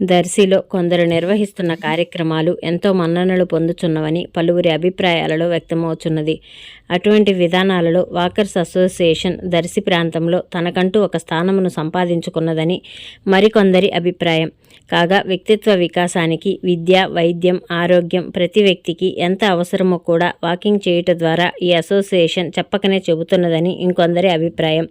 దర్శిలో కొందరు నిర్వహిస్తున్న కార్యక్రమాలు ఎంతో మన్ననలు పొందుతున్నవని పలువురి అభిప్రాయాలలో వ్యక్తమవుతున్నది అటువంటి విధానాలలో వాకర్స్ అసోసియేషన్ దర్శి ప్రాంతంలో తనకంటూ ఒక స్థానమును సంపాదించుకున్నదని మరికొందరి అభిప్రాయం. కాగా వ్యక్తిత్వ వికాసానికి విద్య వైద్యం ఆరోగ్యం ప్రతి వ్యక్తికి ఎంత అవసరమో కూడా వాకింగ్ చేయుట ద్వారా ఈ అసోసియేషన్ చెప్పకనే చెబుతున్నదని ఇంకొందరి అభిప్రాయం.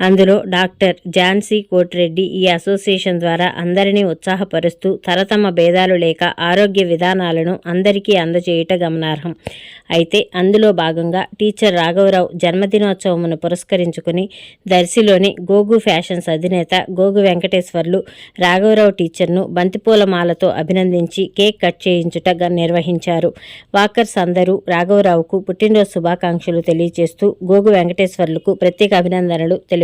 అందులో డాక్టర్ ఝాన్సీ కోటిరెడ్డి ఈ అసోసియేషన్ ద్వారా అందరినీ ఉత్సాహపరుస్తూ తరతమ భేదాలు లేక ఆరోగ్య విధానాలను అందరికీ అందజేయుట గమనార్హం. అయితే అందులో భాగంగా టీచర్ రాఘవరావు జన్మదినోత్సవమును పురస్కరించుకుని దర్శిలోని గోగు ఫ్యాషన్స్ అధినేత గోగు వెంకటేశ్వర్లు రాఘవరావు టీచర్ను బంతిపూల మాలతో అభినందించి కేక్ కట్ చేయించుట నిర్వహించారు. వాకర్స్ అందరూ రాఘవరావుకు పుట్టినరోజు శుభాకాంక్షలు తెలియజేస్తూ గోగు వెంకటేశ్వర్లకు ప్రత్యేక అభినందనలు తెలిపారు